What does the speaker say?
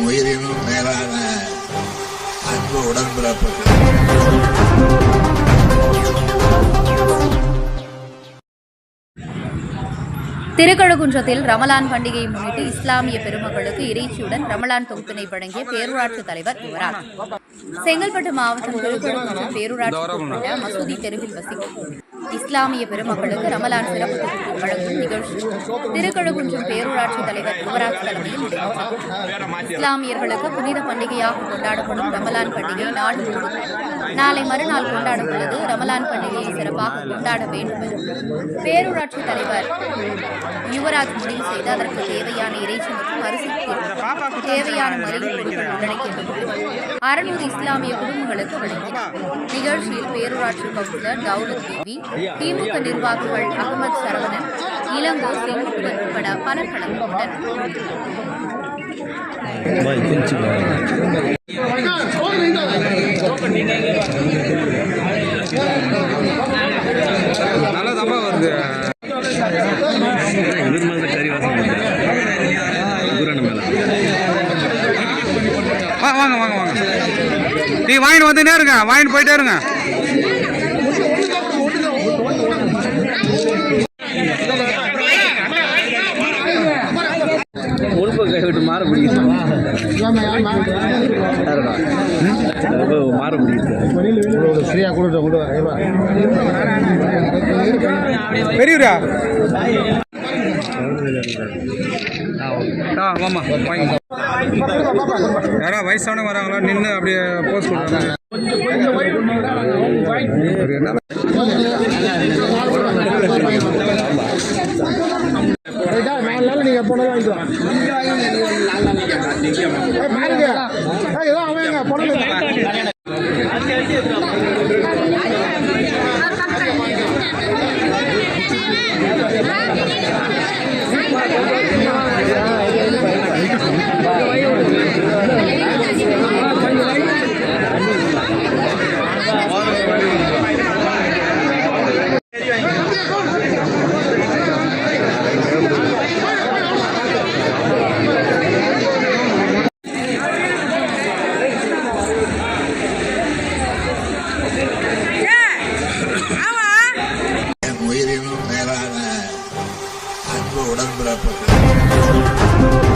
உயிரினும் மேலான அன்பு உடன்பிறப்புகள். திருக்கழுகுன்றத்தில் ரமலான் பண்டிகையை முன்னிட்டு இஸ்லாமிய பெருமக்களுக்கு இறைச்சியுடன் ரமலான் தொகுப்பினை வழங்கிய பேரூராட்சி தலைவர் யுவராஜ் செங்கல்பட்டு மாவட்டம் திருக்கழுகுன்றம் பேரூராட்சி மசூதி தெருவில் வசிக்கும் இஸ்லாமிய பெருமக்களுக்கு ரமலான் சிறப்பு தொகுப்பு வழங்கும் நிகழ்ச்சி. திருக்கழுகுன்றம் பேரூராட்சி தலைவர் யுவராஜ் தலைமையில் நடைபெற்றது. இஸ்லாமியர்களுக்கு புனித பண்டிகையாக கொண்டாடப்படும் ரமலான் பண்டிகை நாடு முழுவதும் நாளை மறுநாள் கொண்டாட உள்ளது ரமலான் பண்டிகையை சிறப்பாக கொண்டாட வேண்டும் என்று பேரூராட்சி தலைவர் யுவராஜ் முடிவு செய்து அதற்கு தேவையான இறைச்சி மற்றும் அரிசி தேவையான மருந்து பொருட்கள் உள்ளடக்கியது அறுநூறு இஸ்லாமிய குடும்பங்களுக்கு வழங்கினார் நிகழ்ச்சியில் பேரூராட்சி கவுன்சிலர் தௌலத் தேவி திமுக நிர்வாகிகள் அகமது சரவணன் இளங்கோ செங்குட்டுவன் உட்பட பலர் கலந்து கொண்டனர் வாங்க வாங்க வாங்க. நீ வாங்கிட்டு வந்துனே இருங்க வாங்கிட்டு போயிட்டே இருங்க. உடுப்பை கை விட்டு மாற பிடிக்குது மாற பிடிக்குது பெரியவரா? ஆ வாமா வாங்க யாரா வயசானவங்க வராங்களா? நின்று அப்படியே போஸ்ட் பண்ணுறாங்க நீங்க போனது வாங்கிக்கலாம் பாருங்க ஏதோ அவங்க போனது Gracias por la oportunidad.